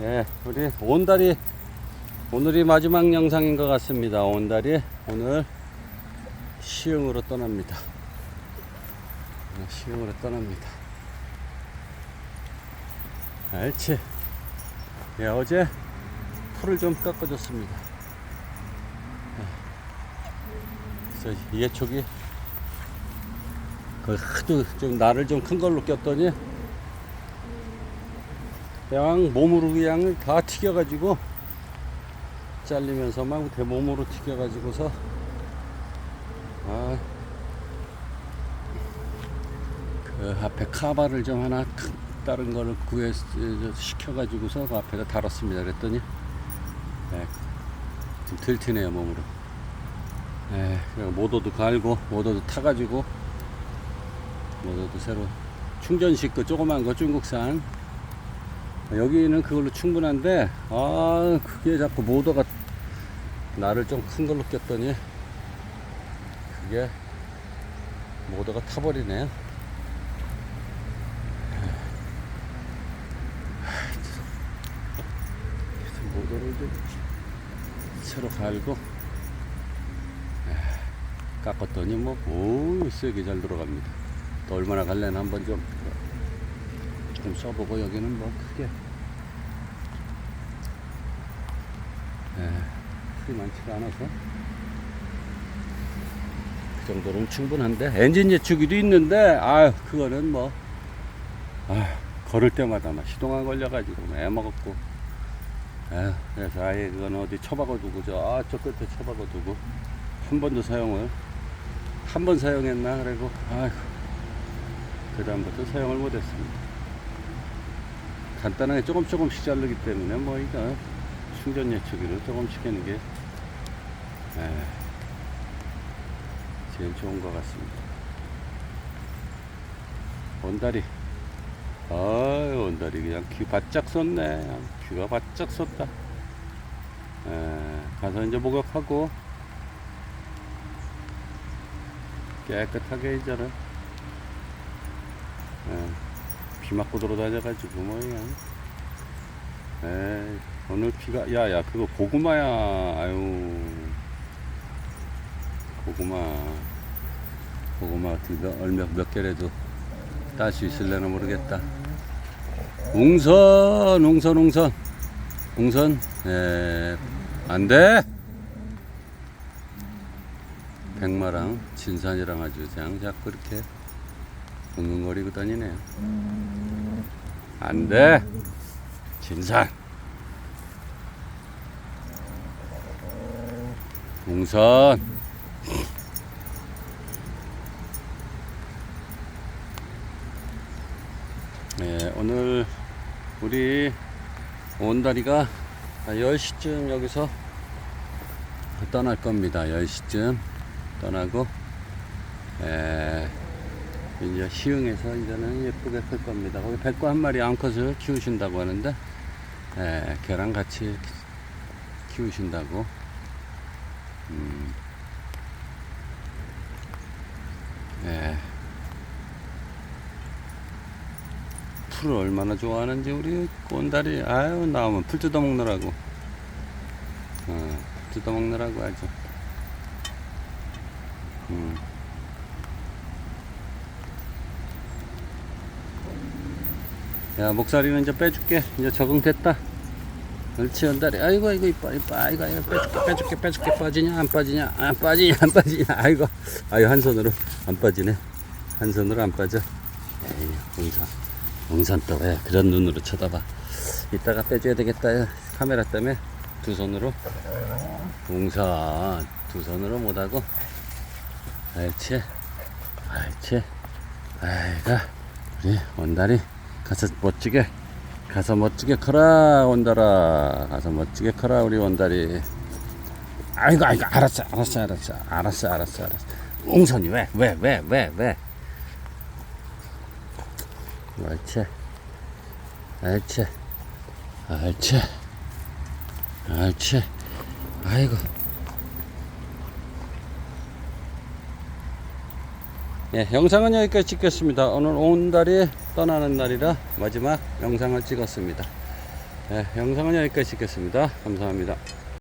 예, 우리 온달이 오늘이 마지막 영상인 것 같습니다. 온달이 오늘 시흥으로 떠납니다. 네, 시흥으로 떠납니다. 알지? 예, 어제 풀을 좀 깎아줬습니다. 예. 그래서 예촉이 그 하도 좀 나를 좀 큰 걸로 꼈더니 그냥 몸으로 그냥 다 튀겨가지고 잘리면서 막 대몸으로 튀겨가지고서. 아, 그 앞에 카바를 좀 하나 큰 다른 거를 구해 시켜가지고서 그 앞에다 달았습니다. 그랬더니 네, 좀 들티네요 몸으로. 네, 그리고 모도도 갈고 모도도 타가지고 모도도 새로 충전식 그 조그만 거 중국산 여기는 그걸로 충분한데 아 그게 자꾸 모더가 나를 좀 큰 걸로 꼈더니 그게 모더가 타버리네요. 모더를 좀 새로 갈고 에, 깎았더니 뭐 오 세게 잘 들어갑니다. 또 얼마나 갈래나 한번 좀 좀 써보고 여기는 뭐 크게. 예, 풀이 많지가 않아서. 그 정도는 충분한데. 엔진 예축기도 있는데 아 그거는 뭐 아, 걸을 때마다 막 시동안 걸려가지고 뭐 애먹었고. 아, 그래서 아예 그건 어디 처박아 두고 저저 끝에 처박아 두고. 한 번도 사용을 한 번 사용했나? 그리고 아그 다음부터 사용을 못했습니다. 간단하게 조금 조금씩 자르기 때문에 뭐 이거 충전 예측기를 조금씩 하는 게 에, 제일 좋은 것 같습니다. 원다리. 아유 원다리 그냥 귀 바짝 썼네. 귀가 바짝 썼다. 에, 가서 이제 목욕하고 깨끗하게 이제는 에, 비 맞고 돌아다녀가지고 뭐 그냥. 에이 오늘 비가 야 야 그거 고구마야 아유. 고구마. 고구마 거 얼마 몇 개라도 딸 수 있을려나 모르겠다. 웅선 웅선 웅선. 웅선. 에 안돼. 백마랑 진산이랑 아주 그냥 자꾸 이렇게 웅웅거리고 다니네요. 안돼. 진산 웅선. 네, 오늘 우리 온다리가 10시쯤 여기서 떠날 겁니다. 10시쯤 떠나고 에, 이제 시흥에서 이제는 예쁘게 클 겁니다. 거기 백구 한 마리 암컷을 키우신다고 하는데, 예, 걔랑 같이 키우신다고. 음, 예. 풀을 얼마나 좋아하는지 우리 꼰다리, 아유, 나오면 풀 뜯어먹느라고. 어, 풀 뜯어먹느라고 아주. 음. 야 목살이는 이제 빼줄게. 이제 적응됐다. 그렇지 연달이 아이고 아이고 이뻐 이뻐. 아이고 아이고 빼줄게 빼줄게 빼줄게. 빠지냐 안 빠지냐? 안 빠지냐 안 빠지냐? 아이고. 아이고 한 손으로 안 빠지네. 한 손으로 안 빠져. 에이 웅산 웅산 또왜 그런 눈으로 쳐다봐. 이따가 빼줘야 되겠다. 야. 카메라 때문에 두 손으로. 웅산 두 손으로 못하고. 알지? 알지? 아이가 우리 원다리 가서 멋지게 가서 멋지게 커라 원달아 가서 멋지게 커라 우리 원달이 아이고 아이고 알았어 알았어 알았어 알았어 알았어 알았어. 웅선이 왜 왜 왜 왜왜? 옳지 옳지 옳지 옳지 아이고. 예, 영상은 여기까지 찍겠습니다. 오늘 온 달이 떠나는 날이라 마지막 영상을 찍었습니다. 네, 영상은 여기까지 찍겠습니다. 감사합니다.